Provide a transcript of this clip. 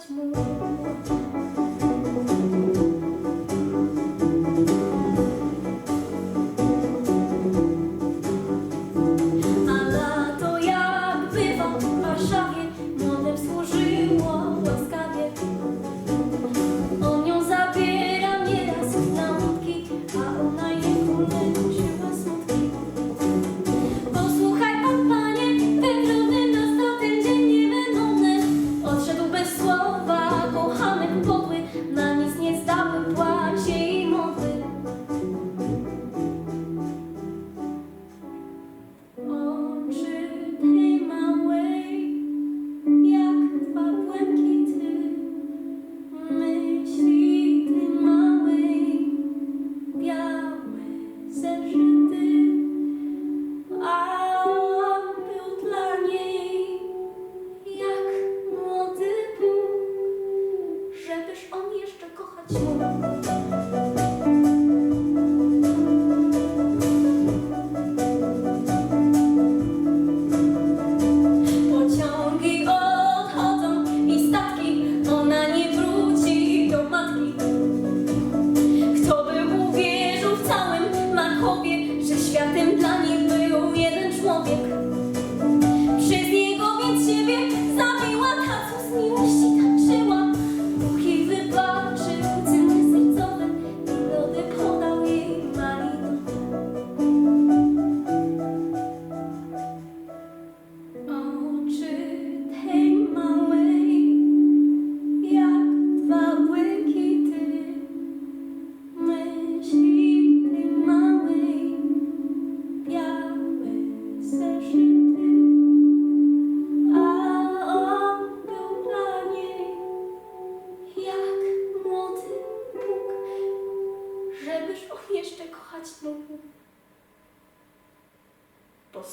much more. 望别。Jeszcze kochać znowu? Bo